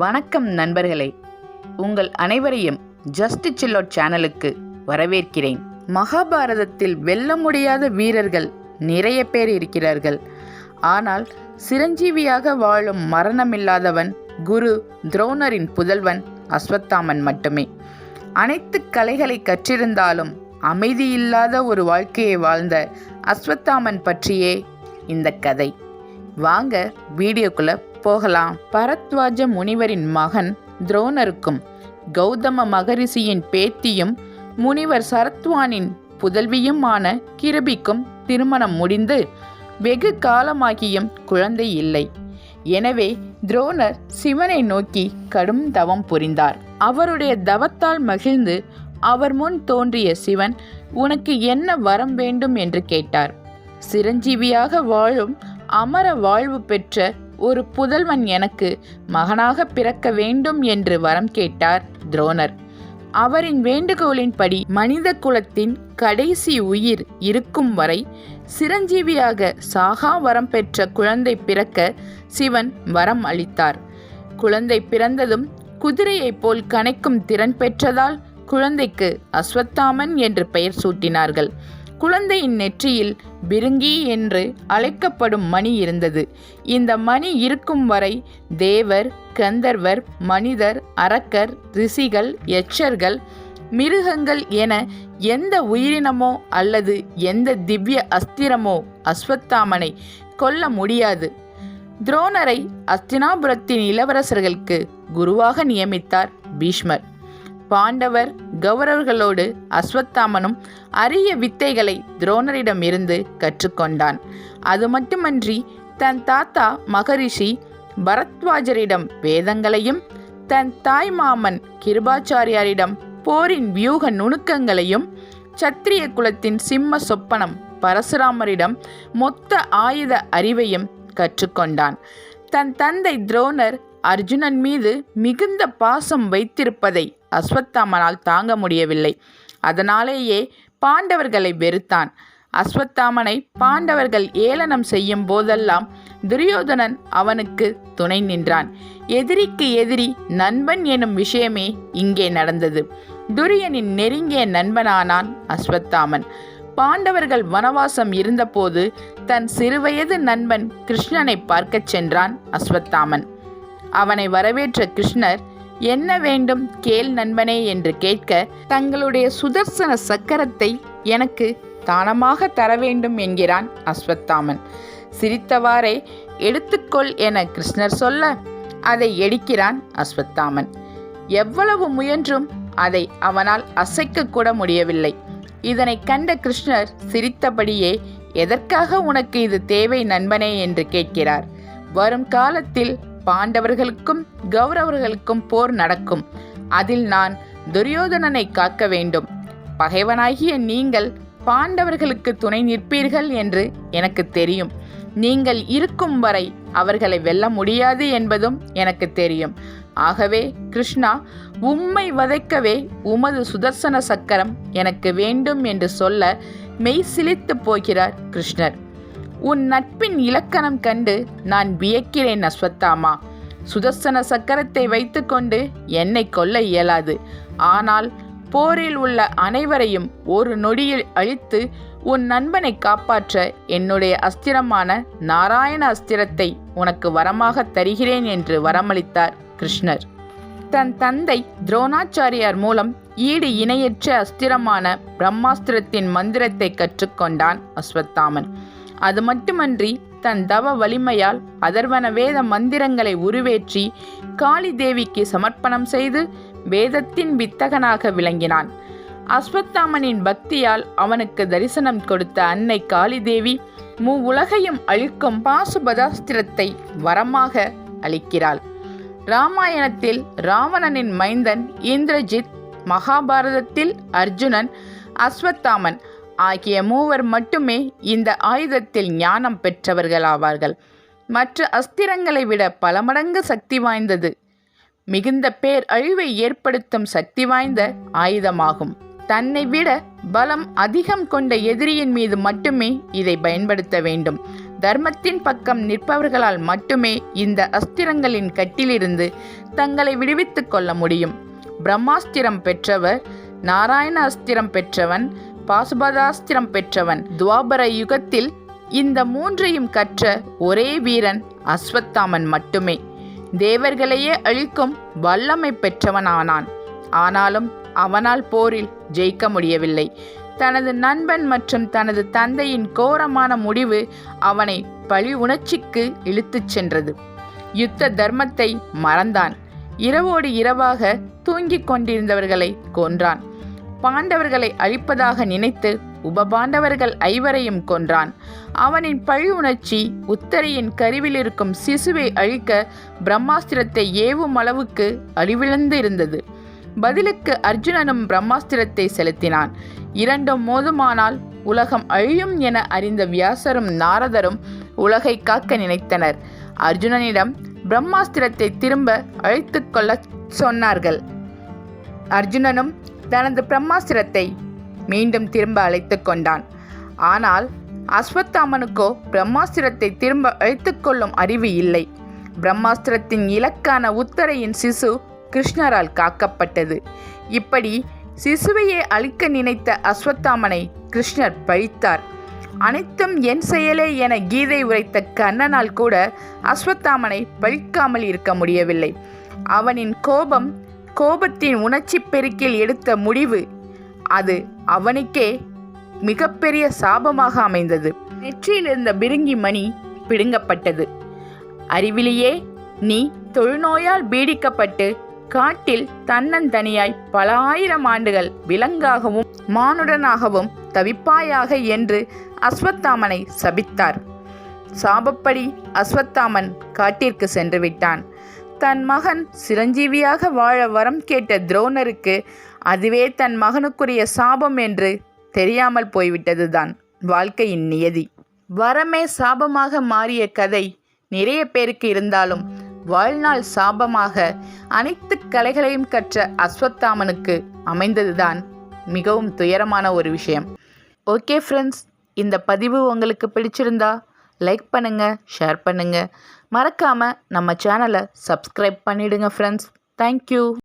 வணக்கம் நண்பர்களே. உங்கள் அனைவரையும் ஜஸ்ட் சில்லோட் சேனலுக்கு வரவேற்கிறேன். மகாபாரதத்தில் வெல்ல முடியாத வீரர்கள் நிறைய பேர் இருக்கிறார்கள். ஆனால் சிரஞ்சீவியாக வாழும் மரணமில்லாதவன் குரு துரோணரின் புதல்வன் அஸ்வத்தாமன் மட்டுமே. அனைத்து கலைகளை கற்றிருந்தாலும் அமைதியில்லாத ஒரு வாழ்க்கையை வாழ்ந்த அஸ்வத்தாமன் பற்றியே இந்த கதை. வாங்க வீடியோக்குள்ள போகலாம். பரத்வாஜ முனிவரின் மகன் துரோணருக்கும் கௌதம மகரிஷியின் பேத்தியும் முனிவர் சரத்வானின் புதல்வியுமான கிருபிக்கும் திருமணம் முடிந்து வெகு காலமாகியும் குழந்தை இல்லை. எனவே துரோணர் சிவனை நோக்கி கடும் தவம் புரிந்தார். அவருடைய தவத்தால் மகிழ்ந்து அவர் முன் தோன்றிய சிவன் உனக்கு என்ன வரம் வேண்டும் என்று கேட்டார். சிரஞ்சீவியாக வாழும் அமர வாழ்வு பெற்ற ஒரு புதல்வன் எனக்கு மகனாக பிறக்க வேண்டும் என்று வரம் கேட்டார் துரோணர். அவரின் வேண்டுகோளின்படி மனித குலத்தின் கடைசி உயிர் இருக்கும் வரை சிரஞ்சீவியாக சாகா வரம் பெற்ற குழந்தை பிறக்க சிவன் வரம் அளித்தார். குழந்தை பிறந்ததும் குதிரையைப் போல் கனைக்கும் திறன் பெற்றதால் குழந்தைக்கு அஸ்வத்தாமன் என்று பெயர் சூட்டினார்கள். குழந்தையின் நெற்றியில் பிருங்கி என்று அழைக்கப்படும் மணி இருந்தது. இந்த மணி இருக்கும் வரை தேவர் கந்தர்வர் மனிதர் அரக்கர் ரிஷிகள் எச்சர்கள் மிருகங்கள் என எந்த உயிரினமோ அல்லது எந்த திவ்ய அஸ்திரமோ அஸ்வத்தாமனை கொல்ல முடியாது. துரோணரை அஸ்தினாபுரத்தின் இளவரசர்களுக்கு குருவாக நியமித்தார் பீஷ்மர். பாண்டவர் கௌரவர்களோடு அஸ்வத்தாமனும் அரிய வித்தைகளை துரோணரிடமிருந்து கற்றுக்கொண்டான். அது மட்டுமன்றி தன் தாத்தா மகரிஷி பரத்வாஜரிடம் வேதங்களையும் தன் தாய் மாமன் கிருபாச்சாரியாரிடம் போரின் வியூக நுணுக்கங்களையும் சத்திரிய குலத்தின் சிம்ம சொப்பனம் பரசுராமரிடம் மொத்த ஆயுத அறிவையும் கற்றுக்கொண்டான். தன் தந்தை துரோணர் அர்ஜுனன் மீது மிகுந்த பாசம் வைத்திருப்பதை அஸ்வத்தாமனால் தாங்க முடியவில்லை. அதனாலேயே பாண்டவர்களை வெறுத்தான். அஸ்வத்தாமனை பாண்டவர்கள் ஏளனம் செய்யும் போதெல்லாம் துரியோதனன் அவனுக்கு துணை நின்றான். எதிரிக்கு எதிரி நண்பன் எனும் விஷயமே இங்கே நடந்தது. துரியனின் நெருங்கிய நண்பனானான் அஸ்வத்தாமன். பாண்டவர்கள் வனவாசம் இருந்தபோது தன் சிறுவயது நண்பன் கிருஷ்ணனை பார்க்கச் சென்றான் அஸ்வத்தாமன். அவனை வரவேற்ற கிருஷ்ணர் என்ன வேண்டும் கேள் நண்பனே என்று கேட்க தங்களுடைய சுதர்சன சக்கரத்தை எனக்கு தானமாக தர வேண்டும் என்கிறான் அஸ்வத்தாமன். சிரித்தவாறே எடுத்துக்கொள் என கிருஷ்ணர் சொல்ல அதை எடுக்கிறான் அஸ்வத்தாமன். எவ்வளவு முயன்றும் அதை அவனால் அசைக்க கூட முடியவில்லை. இதனை கண்ட கிருஷ்ணர் சிரித்தபடியே எதற்காக உனக்கு இது தேவை நண்பனே? என்று கேட்கிறார். வரும் காலத்தில் பாண்டவர்களுக்கும் கௌரவர்களுக்கும் போர் நடக்கும். அதில் நான் துரியோதனனை காக்க வேண்டும். பகைவனாகிய நீங்கள் பாண்டவர்களுக்கு துணை நிற்பீர்கள் என்று எனக்கு தெரியும். நீங்கள் இருக்கும் வரை அவர்களை வெல்ல முடியாது என்பதும் எனக்கு தெரியும். ஆகவே கிருஷ்ணா உம்மை வதைக்கவே உமது சுதர்சன சக்கரம் எனக்கு வேண்டும் என்று சொல்ல மெய் சிலித்து போகிறார் கிருஷ்ணர். உன் நட்பின் இலக்கணம் கண்டு நான் வியக்கிறேன் அஸ்வத்தாமா. சுதர்சன சக்கரத்தை வைத்துக்கொண்டு என்னை கொல்ல இயலாது. ஆனால் போரில் உள்ள அனைவரையும் ஒரு நொடியில் அழித்து உன் நண்பனை காப்பாற்ற என்னுடைய அஸ்திரமான நாராயண அஸ்திரத்தை உனக்கு வரமாக தருகிறேன் என்று வரமளித்தார் கிருஷ்ணர். தன் தந்தை துரோணாச்சாரியார் மூலம் ஈடு இணையற்ற அஸ்திரமான பிரம்மாஸ்திரத்தின் மந்திரத்தை கற்றுக்கொண்டான் அஸ்வத்தாமன். அது மட்டுமன்றி தன் தவ வலிமையால் அதர்வன வேத மந்திரங்களை உருவேற்றி காளி தேவிக்கு சமர்ப்பணம் செய்து வேதத்தின் வித்தகனாக விளங்கினான். அஸ்வத்தாமனின் பக்தியால் அவனுக்கு தரிசனம் கொடுத்த அன்னை காளிதேவி மூ உலகையும் அழிக்கும் பாசுபதாஸ்திரத்தை வரமாக அளிக்கிறாள். ராமாயணத்தில் ராவணனின் மைந்தன் இந்திரஜித் மகாபாரதத்தில் அர்ஜுனன் அஸ்வத்தாமன் ஆகிய மூவர் மட்டுமே இந்த ஆயுதத்தில் ஞானம் பெற்றவர்களாவார்கள். மற்ற அஸ்திரங்களை விட பல மடங்கு சக்தி வாய்ந்தது. மிகுந்த பேர் அழிவை ஏற்படுத்தும் சக்தி வாய்ந்த ஆயுதமாகும். தன்னை விட பலம் அதிகம் கொண்ட எதிரியின் மீது மட்டுமே இதை பயன்படுத்த வேண்டும். தர்மத்தின் பக்கம் நிற்பவர்களால் மட்டுமே இந்த அஸ்திரங்களின் கட்டிலிருந்து தங்களை விடுவித்துக் கொள்ள முடியும். பிரம்மாஸ்திரம் பெற்றவர் நாராயண அஸ்திரம் பெற்றவன் பாசுபதாஸ்திரம் பெற்றவன். துவாபர யுகத்தில் இந்த மூன்றையும் கற்ற ஒரே வீரன் அஸ்வத்தாமன் மட்டுமே. தேவர்களையே அழிக்கும் வல்லமை பெற்றவனானான். ஆனாலும் அவனால் போரில் ஜெயிக்க முடியவில்லை. தனது நண்பன் மற்றும் தனது தந்தையின் கோரமான முடிவு அவனை பழி உணர்ச்சிக்கு இழுத்துச் சென்றது. யுத்த தர்மத்தை மறந்தான். இரவோடு இரவாக தூங்கிக் கொண்டிருந்தவர்களை கொன்றான். பாண்டவர்களை அழிப்பதாக நினைத்து உபபாண்டவர்கள் ஐவரையும் கொன்றான். அவனின் பழியுணர்ச்சி உத்தரையின் கருவில் இருக்கும் சிசுவை அழிக்க பிரம்மாஸ்திரத்தை ஏவும் அளவுக்கு அழிவிழந்து இருந்தது பதிலுக்கு அர்ஜுனனும் பிரம்மாஸ்திரத்தை செலுத்தினான். இரண்டும் மோதுமானால் உலகம் அழியும் என அறிந்த வியாசரும் நாரதரும் உலகை காக்க நினைத்தனர். அர்ஜுனனிடம் பிரம்மாஸ்திரத்தை திரும்ப அழைத்து கொள்ள சொன்னார்கள். அர்ஜுனனும் தனது பிரம்மாஸ்திரத்தை மீண்டும் திரும்ப அழைத்து கொண்டான். ஆனால் அஸ்வத்தாமனுக்கோ பிரம்மாஸ்திரத்தை திரும்ப அழைத்துக்கொள்ளும் அறிவு இல்லை. பிரம்மாஸ்திரத்தின் இலக்கான உத்தரையின் சிசு கிருஷ்ணரால் காக்கப்பட்டது. இப்படி சிசுவையே அழிக்க நினைத்த அஸ்வத்தாமனை கிருஷ்ணர் பழித்தார். அனைத்தும் என் செயலே என கீதை உரைத்த கண்ணனால் கூட அஸ்வத்தாமனை பழிக்காமல் இருக்க முடியவில்லை. அவனின் கோபம் கோபத்தின் உணர்ச்சி பெருக்கில் எடுத்த முடிவு அது அவனுக்கே மிகப்பெரிய சாபமாக அமைந்தது. நெற்றியில் இருந்த பிருங்கி மணி பிடுங்கப்பட்டது. அறிவிலேயே நீ தொழுநோயால் பீடிக்கப்பட்டு காட்டில் தன்னந்தனியாய் பல ஆயிரம் ஆண்டுகள் விலங்காகவும் மானுடனாகவும் தவிப்பாயாக என்று அஸ்வத்தாமனை சபித்தார். சாபப்படி அஸ்வத்தாமன் காட்டிற்கு சென்று விட்டான். தன் மகன் சிரஞ்சீவியாக வாழ வரம் கேட்ட துரோணருக்கு அதுவே தன் மகனுக்குரிய சாபம் என்று தெரியாமல் போய்விட்டதுதான் வாழ்க்கையின் நியதி. வரமே சாபமாக மாறிய கதை நிறைய பேருக்கு இருந்தாலும் வாழ்நாள் சாபமாக அனைத்து கலைகளையும் கற்ற அஸ்வத்தாமனுக்கு அமைந்ததுதான் மிகவும் துயரமான ஒரு விஷயம். ஓகே ஃப்ரெண்ட்ஸ் இந்த பதிவு உங்களுக்கு பிடிச்சிருந்தா லைக் பண்ணுங்கள் ஷேர் பண்ணுங்கள் மறக்காமல் நம்ம சேனலை சப்ஸ்கிரைப் பண்ணிவிடுங்க ஃப்ரெண்ட்ஸ் தேங்க்யூ